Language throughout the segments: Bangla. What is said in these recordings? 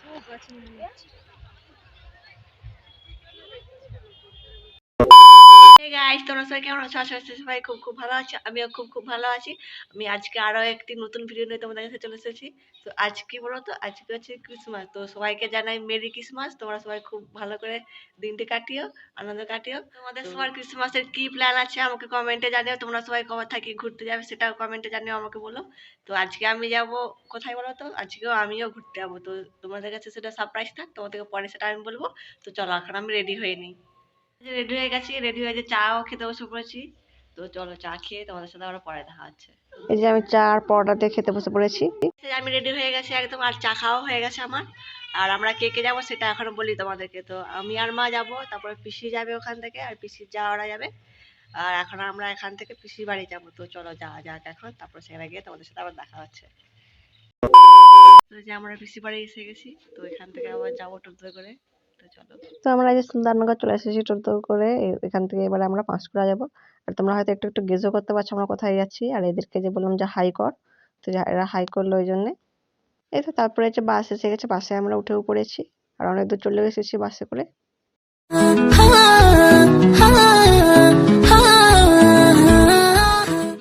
我哥请你们 গাইস তোমরা সবাই কেমন আছো? আশা করছি সবাই খুব খুব ভালো আছো। আমিও খুব খুব ভালো আছি। আমি আজকে আরও একটি নতুন ভিডিও নিয়ে তোমাদের কাছে চলে এসেছি। তো আজকে বলো তো আজকে হচ্ছে ক্রিসমাস তো সবাইকে জানাই মেরি ক্রিসমাস তোমরা সবাই খুব ভালো করে দিনটি কাটিও আনন্দ কাটিও। তোমাদের সবার ক্রিসমাসের কি প্ল্যান আছে? আমাকে কমেন্টে জানিও। তোমরা সবাই কবে থাকি ঘুরতে যাবে সেটাও কমেন্টে জানিও আমাকে বলো। তো আজকে আমি যাব কোথায় বলো তো আজকেও আমিও ঘুরতে যাব। তো তোমাদের কাছে সেটা সারপ্রাইজ থাক। তোমাদেরকে পরে সেটা আমি বলব। তো চলো এখন আমি রেডি হয়ে নিই। রেডি হয়ে গেছি রেডি হয়ে যে চাও খেতে বসে পড়েছি। তো চলো চা খেয়ে তোমাদের সাথে আবার পরে দেখা হচ্ছে। এই যে আমি চা আর পরোটা দিয়ে খেতে বসে পড়েছি। আমি রেডি হয়ে গেছি একদম আর চা খাওয়া হয়ে গেছে আমার। আর আমরা কে কে যাব সেটা এখনও বলি তোমাদেরকে। তো আমি আর মা যাব তারপরে পিসি যাবে ওখান থেকে আর পিসির যাওয়ারা যাবে। আর এখন আমরা এখান থেকে পিসির বাড়ি যাব। তো চলো যাওয়া যাক এখন তারপর সেখানে গিয়ে তোমাদের সাথে আবার দেখা হচ্ছে। তো যে আমরা পিসি বাড়ি এসে গেছি তো এখান থেকে আবার যাব টোটো করে। তো আমরা এই যে সুন্দরনগর চলে এসেছি টোটো করে এখান থেকে এবারে আমরা পাঁশকুড়া যাব। আর তোমরা হয়তো একটু একটু গেজও করতে পারছ আমরা কোথায় যাচ্ছি। আর এদেরকে যে বললাম যে হাই কর তো যা- এরা হাই করল ওই জন্যে। এই তো তারপরে হচ্ছে বাস এসে গেছে বাসে আমরা উঠেও পড়েছি। আর অনেক দূর চলে এসেছি বাসে করে।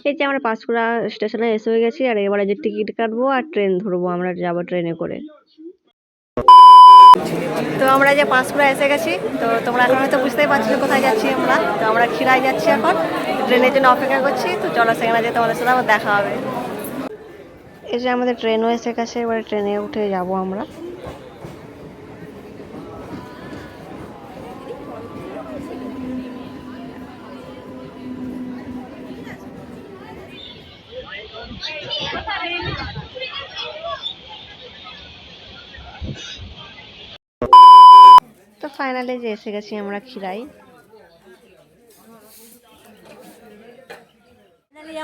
এই যে আমরা পাঁশকুড়া স্টেশনে এসে হয়ে গেছি, আর এবারে যে টিকিট কাটবো আর ট্রেন ধরবো, আমরা যাব ট্রেনে করে। তো আমরা যে পাঁশকুড়া এসে গেছি, তো তোমরা এখন হয়তো বুঝতেই পারছ কোথায় যাচ্ছি আমরা। তো আমরা খিরায় যাচ্ছি এখন, ট্রেনের জন্য অপেক্ষা করছি। তো চলো সেখানে যে তোমাদের সাথে আবার দেখা হবে। এই যে আমাদের ট্রেনও এসে গেছে, এবারে ট্রেনে উঠে যাব আমরা। ফাইনালি যে এসে গেছি আমরা খিরাই।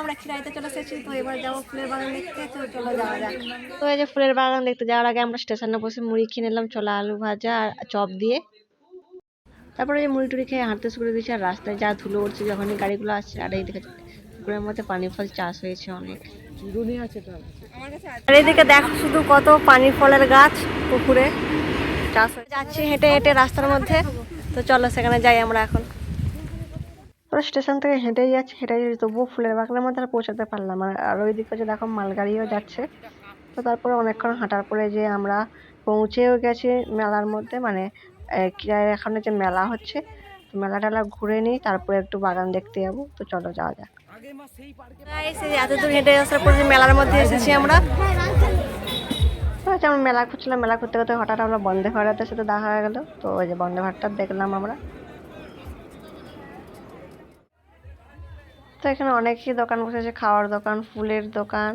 আমরা খিরাইতে চলে এসেছি তো এবার যাব ফুলের বাগান দেখতে তো চলো যাওয়া যাক। তো এই যে ফুলের বাগান দেখতে যাওয়ার আগে আমরা স্টেশনে বসে মুড়ি খেয়ে নিলাম ছোলা আলু ভাজা আর চপ দিয়ে। তারপরে যে মুড়ি টুড়ি খেয়ে হাঁটতে শুরু করে দিয়েছি আর রাস্তায় যা ধুলো উঠছে যখনই গাড়িগুলো আসছে আর এই দেখে পুকুরের মধ্যে পানি ফল চাষ হয়েছে অনেক। আর এদিকে দেখো শুধু কত পানি ফলের গাছ পুকুরে। চাষ হয়ে যাচ্ছি হেঁটে হেঁটে রাস্তার মধ্যে। তো চলো সেখানে যাই আমরা এখন। পুরো স্টেশন থেকে হেঁটেই যাচ্ছি হেঁটেই যাচ্ছি তবুও ফুলের বাগানের মধ্যে আর পৌঁছাতে পারলাম আর ওই দিকে যে দেখো মালগাড়িও যাচ্ছে। তো তারপরে অনেকক্ষণ হাঁটার পরে যে আমরা পৌঁছেও গেছি মেলার মধ্যে মানে এখানে যে মেলা হচ্ছে মেলা টেলা ঘুরে নিই তারপরে একটু বাগান দেখতে যাব। তো চলো যাওয়া যাক। এত দূর হেঁটে আসার পরে যে মেলার মধ্যে এসেছি আমরা। হচ্ছে আমরা মেলা খুঁজছিলাম, মেলা করতে করতে হঠাৎ আমরা বন্দে ভারতের সাথে দেখা হয়ে গেল। তো ওই যে বন্দে ভারতটা দেখলাম আমরা। তো এখানে অনেকই দোকান বসেছে, খাওয়ার দোকান, ফুলের দোকান,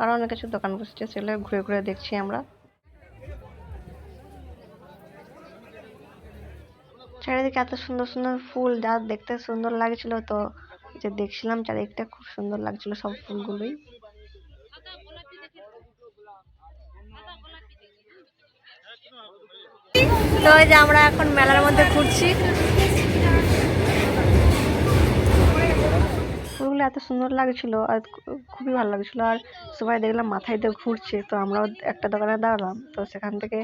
আরও অনেক কিছু দোকান বসেছে, সেগুলো ঘুরে ঘুরে দেখছি আমরা। চারিদিকে এত সুন্দর সুন্দর ফুল, যা দেখতে সুন্দর লাগছিল তো যে দেখছিলাম চারিদিকটা খুব সুন্দর লাগছিল সব ফুলগুলোই। তো এই যে আমরা এখন মেলার মধ্যে ঘুরছি। ফুলগুলো এত সুন্দর লাগছিল আর খুবই ভালো লাগছিল। আর সবাই দেখলাম মাথায় দিয়ে ঘুরছে, তো আমরাও একটা দোকানে দাঁড়ালাম। তো সেখান থেকে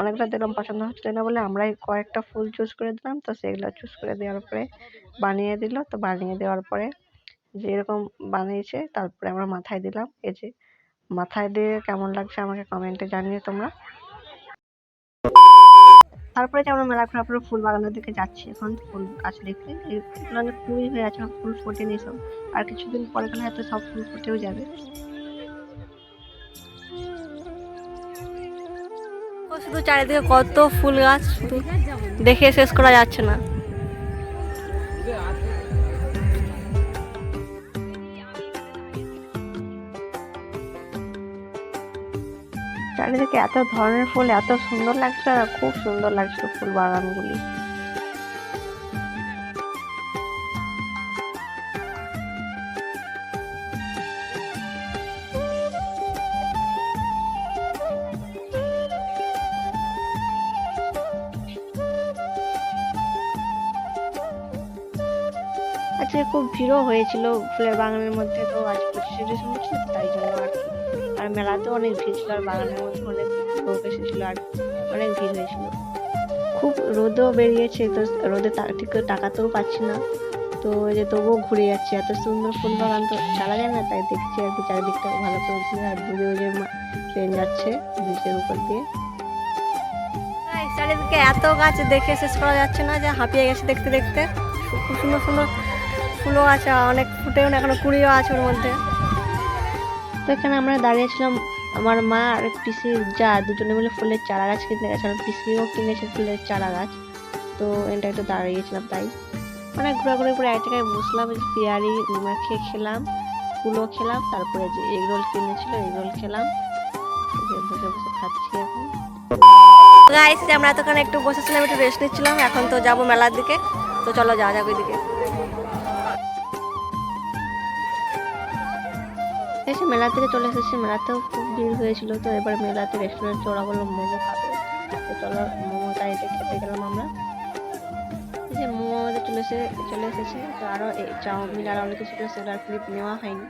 অনেকটা দেখলাম পছন্দ হচ্ছিল না বলে আমরাই কয়েকটা ফুল চুজ করে দিলাম। তো সেগুলো চুজ করে দেওয়ার পরে বানিয়ে দিল। তো বানিয়ে দেওয়ার পরে যে এরকম বানিয়েছে, তারপরে আমরা মাথায় দিলাম। এই যে মাথায় দিয়ে কেমন লাগছে আমাকে কমেন্টে জানিয়ে তোমরা। তারপরে যেমন মেলা ঘোরার পরে ফুল বাগানের দিকে যাচ্ছি, এখন ফুল গাছ দেখতে। এগুলো অনেক ফুল হয়ে আছে ফুল ফোটেনি সব। আর কিছুদিন পরে গেলে হয়তো সব ফুল ফুটেও যাবে। শুধু চারিদিকে কত ফুল গাছ, শুধু দেখে শেষ করা যাচ্ছে না। চারিদিকে এত ধরনের ফুল, এত সুন্দর লাগছিল আর খুব সুন্দর লাগছিল ফুল বাগানগুলি। আজকে খুব ভিড়ও হয়েছিল ফুলের বাগানের মধ্যে, তো আজ পঁচিশে ডিসেম্বর, তাই জন্য আর কি। আর মেলাতেও অনেক ভিড় ছিল, আর বাগানের মধ্যে অনেক লোক এসেছিল, আর অনেক ভিড় হয়েছিল। খুব রোদও বেরিয়েছে, তো রোদে ঠিক করে তাকাতেও পাচ্ছি না। তো যে তবুও ঘুরে যাচ্ছি, এত সুন্দর ফুল বাগান তো চালা যায় না, তাই দেখছি আর কি চারিদিকটা ভালো করে ঘুরে, আর দূরে ওই যে ট্রেন যাচ্ছে ব্রিজের উপর দিয়ে। চারিদিকে এত গাছ দেখে শেষ করা যাচ্ছে না, যে হাঁপিয়ে গেছে দেখতে দেখতে। খুব সুন্দর সুন্দর ফুলও আছে, অনেক ফুটেও না, এখনও কুড়িও আছে ওর মধ্যে। তো এখানে আমরা দাঁড়িয়েছিলাম, আমার মা আর পিসি যা, দুজনে মিলে ফুলের চারা গাছ কিনতে গেছে, আর পিসিও কিনেছে ফুলের চারা গাছ। তো এটা একটু দাঁড়িয়েছিলাম তাই। অনেক ঘোরাঘুরি করে এক জায়গায় বসলাম পিয়ারি মাখিয়ে খেলাম ফুলও খেলাম, তারপরে যে এগ রোল কিনেছিল, এগ রোল খেলাম। বসে বসে খাচ্ছি এখন। আমরা এতক্ষণ একটু বসেছিলাম, একটু রেস্ট নিচ্ছিলাম, এখন তো যাব মেলার দিকে। তো চলো যাওয়া যাক ওইদিকে। এসে মেলা থেকে চলে এসেছি। মেলাতেও খুব ভিড় হয়েছিল তো এবার মেলাতে রেস্টুরেন্ট ওরা বলল মোমো খাবে। তো চলো মোমো চাইতে খেতে গেলাম আমরা। এই যে মোমো আমাদের চলে এসে চলে এসেছে। তো আরও এই চাউমিন আর অনেক কিছু ছিল সেগুলো আর ক্লিপ নেওয়া হয়নি।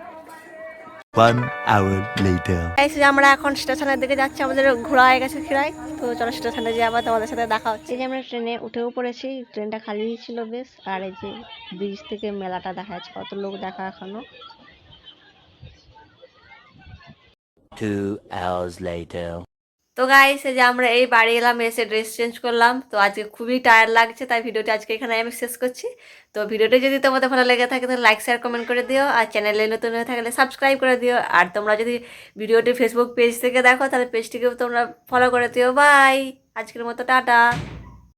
One hour later. এই যে আমরা এখন স্টেশনের দিকে যাচ্ছি আমাদের ঘোরা হয়ে গেছে খিরাই তো চলো স্টেশনে যাই আবার তোমাদের সাথে দেখা হচ্ছে। যে আমরা ট্রেনে উঠেও পড়েছি ট্রেনটা খালি ছিল বেশ। আর এই যে ব্রিজ থেকে মেলাটা দেখা যাচ্ছে কত লোক দেখা এখনও। Two hours later. তো গাইস যে আমরা এই বাড়ি এলাম, এসে ড্রেস চেঞ্জ করলাম। তো আজকে খুবই টায়ার লাগছে, তাই ভিডিওটি আজকে এখানে আমি শেষ করছি। তো ভিডিওটি যদি তোমাদের ভালো লেগে থাকে, তাহলে লাইক শেয়ার কমেন্ট করে দিও। আর চ্যানেলে নতুন হয়ে থাকলে সাবস্ক্রাইব করে দিও। আর তোমরা যদি ভিডিওটি ফেসবুক পেজ থেকে দেখো, তাহলে পেজটিকেও তোমরা ফলো করে দিও। বাই আজকের মতো, টাটা!